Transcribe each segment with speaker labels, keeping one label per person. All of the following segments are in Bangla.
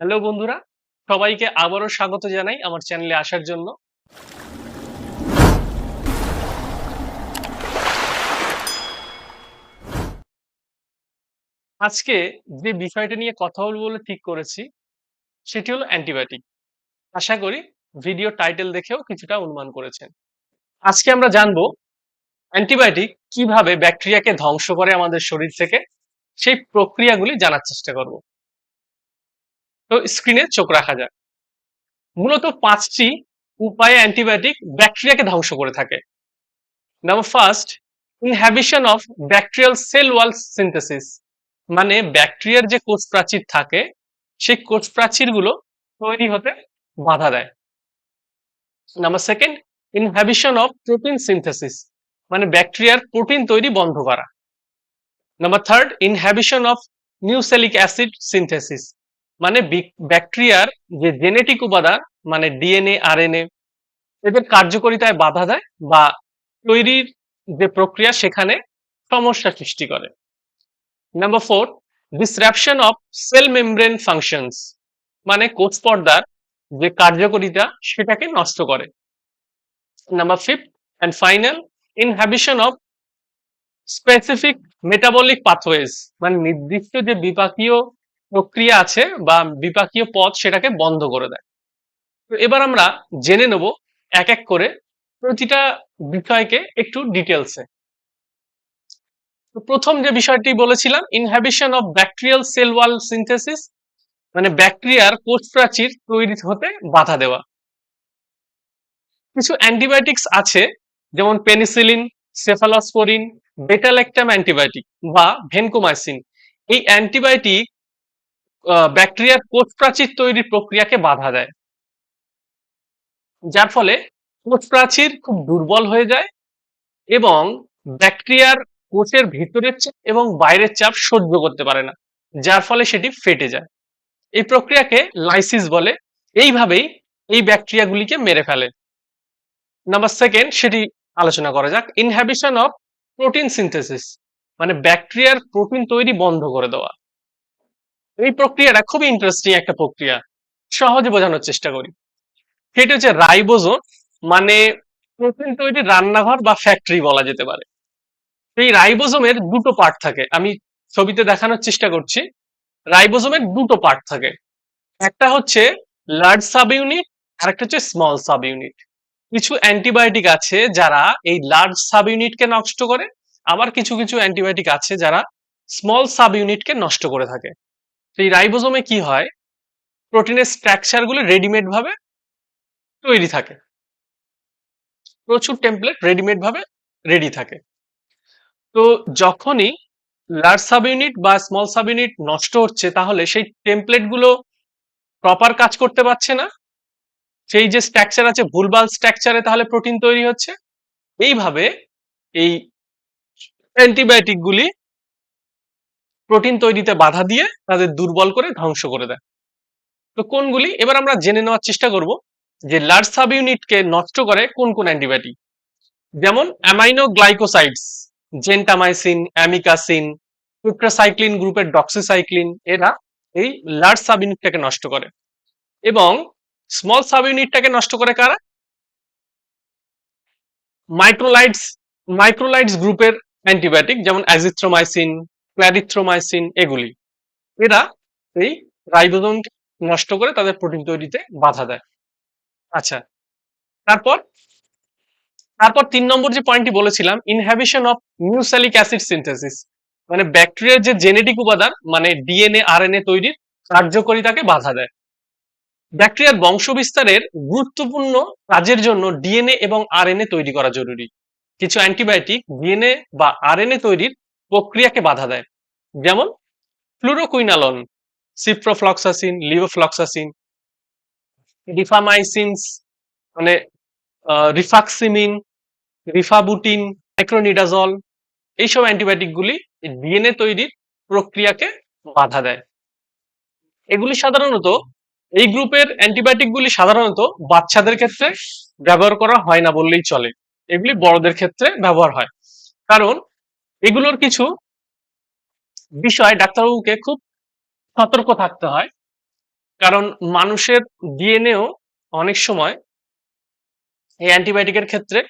Speaker 1: হ্যালো বন্ধুরা, সবাইকে আবারও স্বাগত জানাই আমার চ্যানেলে আসার জন্য। আজকে যে বিষয়টা নিয়ে কথা বলব বলে ঠিক করেছি, সেটি হলো অ্যান্টিবায়োটিক। আশা করি ভিডিও টাইটেল দেখেও কিছুটা অনুমান করেছেন। আজকে আমরা জানব অ্যান্টিবায়োটিক কীভাবে ব্যাকটেরিয়াকে ধ্বংস করে আমাদের শরীর থেকে, সেই প্রক্রিয়াগুলি জানার চেষ্টা করব। তো স্ক্রিনে চোখ রাখা যাক মূলত পাঁচটি উপায়ে অ্যান্টিবায়োটিক ব্যাকটেরিয়াকে ধ্বংস করে থাকে। Number first inhibition of bacterial cell wall synthesis মানে ব্যাকটেরিয়ার যে কোষ প্রাচীর থাকে, সেই কোষ প্রাচীরগুলো তৈরি হতে বাধা দেয়। Number second inhibition of protein synthesis মানে ব্যাকটেরিয়ার প্রোটিন তৈরি বন্ধ করা। Number third inhibition of nucleic acid synthesis মানে ব্যাকটেরিয়ার যে জেনেটিক উপাদান মানে ডিএনএ আর আরএনএ এদের কার্যকারিতায় বাধা দেয় বা তৈরির যে প্রক্রিয়া সেখানে সমস্যা সৃষ্টি করে। Number four disruption of cell membrane functions মানে কোষ পর্দার যে কার্যকারিতা সেটাকে নষ্ট করে। Number fifth and final inhibition of specific metabolic pathways মানে নির্দিষ্ট যে বিপাকীয় প্রক্রিয়া আছে বা বিপাকীয় পথ সেটাকে বন্ধ করে দেয়। তো এবার আমরা জেনে নেব এক এক করে প্রতিটা বিষয়কে একটু ডিটেলসে প্রথম যে বিষয়টি বলেছিলাম inhibition of bacterial cell wall synthesis মানে ব্যাকটেরিয়ার কোষ প্রাচীর তৈরি হতে বাধা দেওয়া। কিছু অ্যান্টিবায়োটিক্স আছে, যেমন পেনিসিলিন সেফালসপোরিন বেটালেকটাম অ্যান্টিবায়োটিক বা ভেনকোমাইসিন। এই অ্যান্টিবায়োটিক ব্যাকটেরিয়ার কোষ প্রাচীর তৈরির প্রক্রিয়াকে বাধা দেয়। যার ফলে কোষ প্রাচীর খুব দুর্বল হয়ে যায় এবং ব্যাকটেরিয়ার কোষের ভিতরের চাপ এবং বাইরের চাপ সহ্য করতে পারে না, যার ফলে সেটি ফেটে যায়। এই প্রক্রিয়াকে লাইসিস বলে। এইভাবেই এই ব্যাকটেরিয়াগুলিকে মেরে ফেলে। নাম্বার সেকেন্ড সেটি আলোচনা করা যাক। ইনহ্যাবিশন অফ প্রোটিন সিনথেসিস মানে ব্যাকটেরিয়ার প্রোটিন তৈরি বন্ধ করে দেওয়া। এই প্রক্রিয়াটা খুবই ইন্টারেস্টিং একটা প্রক্রিয়া। সহজে বোঝানোর চেষ্টা করি। সেটা হচ্ছে রাইবোজোম মানে প্রোটিন তৈরি রান্নাঘর বা ফ্যাক্টরি বলা যেতে পারে। এই রাইবোজোমের দুটো পার্ট থাকে। আমি ছবিতে দেখানোর চেষ্টা করছি। রাইবোজোমের দুটো পার্ট থাকে। একটা হচ্ছে লার্জ সাব ইউনিট আর একটা হচ্ছে স্মল সাব ইউনিট কিছু অ্যান্টিবায়োটিক আছে যারা এই লার্জ সাব ইউনিটকে নষ্ট করে। আবার কিছু কিছু অ্যান্টিবায়োটিক আছে যারা স্মল সাব ইউনিটকে নষ্ট করে থাকে। এই রাইবোজোমে কি হয়? প্রোটিনের স্ট্রাকচারগুলো রেডিমেড ভাবে তৈরি থাকে। প্রচুর টেমপ্লেট রেডিমেড ভাবে রেডি থাকে। তো যখনই লার্জ সাব ইউনিট বা স্মল সাব ইউনিট নষ্ট হচ্ছে, তাহলে সেই টেমপ্লেটগুলো প্রপার কাজ করতে পারছে না। সেই যে স্ট্রাকচার আছে, ভুলভাল স্ট্রাকচারে তাহলে প্রোটিন তৈরি হচ্ছে। এইভাবে এই অ্যান্টিবায়োটিক গুলি প্রোটিন তৈরিতে বাধা দিয়ে তাদের দুর্বল করে ধ্বংস করে দেয়। তো কোনগুলি? এবার আমরা জেনে নেওয়ার চেষ্টা করব যে লার্জ সাব ইউনিটকে নষ্ট করে কোন কোন অ্যান্টিবায়োটিক। যেমন amino glycosides gentamicin amikacin tetracycline গ্রুপের ডক্সিসাইক্লিন এরা এই লার্জ সাব ইউনিটটাকে নষ্ট করে। এবং স্মল সাব ইউনিটটাকে নষ্ট করে কারা? মাইক্রোলাইটস মাইক্রোলাইটস গ্রুপের অ্যান্টিবায়োটিক, যেমন অ্যাজিথ্রোমাইসিন ক্ল্যারিথ্রোমাইসিন এগুলি। এরা এই রাইবোজোমকে নষ্ট করে তাদের প্রোটিন তৈরিতে বাধা দেয়। আচ্ছা তারপর তারপর তিন নম্বর যে পয়েন্টটি বলেছিলাম inhibition of nucleic acid synthesis মানে ব্যাকটেরিয়ার যে জেনেটিক উপাদান মানে ডিএনএ আরএনএ তৈরির কার্যকারিতাকে বাধা দেয়। ব্যাকটেরিয়ার বংশ বিস্তারের গুরুত্বপূর্ণ কাজের জন্য ডিএনএ এবং আরএনএ তৈরি করা জরুরি। কিছু অ্যান্টিবায়োটিক ডিএনএ বা আরএনএ তৈরির প্রক্রিয়াকে বাধা দেয়। যেমন ফ্লুরোকুইনালন সিপ্রোফ্লক্সাসিন লিভোফ্লক্সাসিন রিফামাইসিনস মানে রিফাক্সিমিন রিফাবুটিন মাইক্রোনিডাজল এইসব অ্যান্টিবায়োটিকগুলি ডিএনএ তৈরির প্রক্রিয়াকে বাধা দেয়। এগুলি সাধারণত, এই গ্রুপের অ্যান্টিবায়োটিকগুলি সাধারণত বাচ্চাদের ক্ষেত্রে ব্যবহার করা হয় না বললেই চলে। এগুলি বড়দের ক্ষেত্রে ব্যবহার হয়। কারণ, এগুলোর কিছু বিষয় ডাক্তারবাবুকে খুব সতর্ক থাকতে হয়। কারণ মানুষের ডিএনএও অনেক সময় এই অ্যান্টিবায়োটিকের ক্ষেত্রে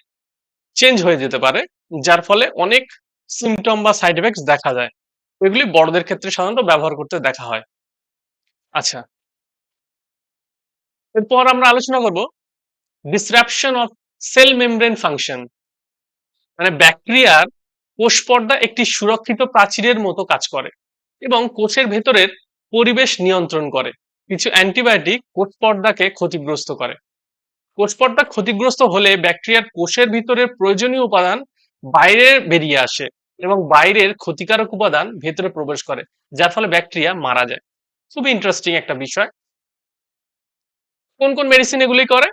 Speaker 1: চেঞ্জ হয়ে যেতে পারে, যার ফলে অনেক সিমটম বা সাইড এফেক্টস দেখা যায়। এগুলি বড়দের ক্ষেত্রে সাধারণত ব্যবহার করতে দেখা হয়। আচ্ছা। এরপর আমরা আলোচনা করব disruption of cell membrane function মানে ব্যাকটেরিয়ার কোষ পর্দা একটি সুরক্ষিত প্রাচীরের মতো কাজ করে এবং কোষের ভেতরের পরিবেশ নিয়ন্ত্রণ করে। কিছু অ্যান্টিবায়োটিক কোষ পর্দাকে ক্ষতিগ্রস্ত করে। কোষ পর্দা ক্ষতিগ্রস্ত হলে ব্যাকটেরিয়ার কোষের ভিতরের প্রয়োজনীয় উপাদান বাইরে বেরিয়ে আসে এবং বাইরের ক্ষতিকারক উপাদান ভেতরে প্রবেশ করে, যার ফলে ব্যাকটেরিয়া মারা যায়। খুবই ইন্টারেস্টিং একটা বিষয়। কোন কোন মেডিসিন এগুলি করে?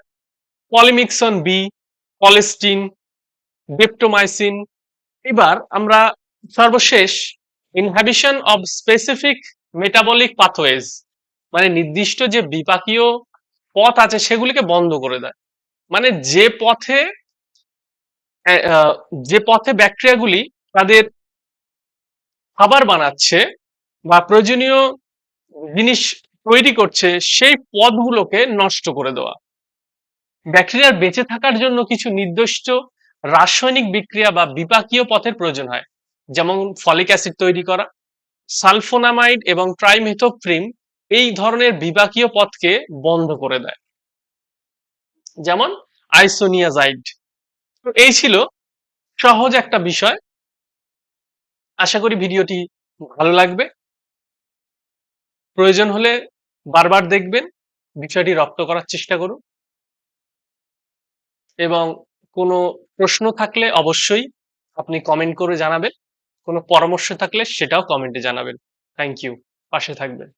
Speaker 1: পলিমিক্সন বি, পলিস্টিন, ডেপ্টোমাইসিন এবার আমরা সর্বশেষ inhibition of specific metabolic pathways মানে নির্দিষ্ট যে বিপাকীয় পথ আছে সেগুলিকে বন্ধ করে দেয়। মানে যে পথে যে পথে ব্যাকটেরিয়াগুলি তাদের খাবার বানাচ্ছে বা প্রয়োজনীয় জিনিস তৈরি করছে, সেই পথগুলোকে নষ্ট করে দেওয়া। ব্যাকটেরিয়ার বেঁচে থাকার জন্য কিছু নির্দিষ্ট রাসায়নিক বিক্রিয়া বা বিপাকীয় পথের প্রয়োজন হয়, যেমন ফলিক অ্যাসিড তৈরি করা, সালফোনামাইড এবং ট্রাইমেথোপ্রিম এই ধরনের বিপাকীয় পথকে বন্ধ করে দেয়। যেমন আইসোনিয়াজাইড। তো এই ছিল সহজ একটা বিষয়। আশা করি ভিডিওটি ভালো লাগবে। প্রয়োজন হলে বারবার দেখবেন, বিষয়টি রপ্ত করার চেষ্টা করুন। এবং কোনো প্রশ্ন থাকলে অবশ্যই আপনি কমেন্ট করে জানাবেন। কোনো পরামর্শ থাকলে সেটাও কমেন্টে জানাবেন। থ্যাংক ইউ পাশে থাকবেন।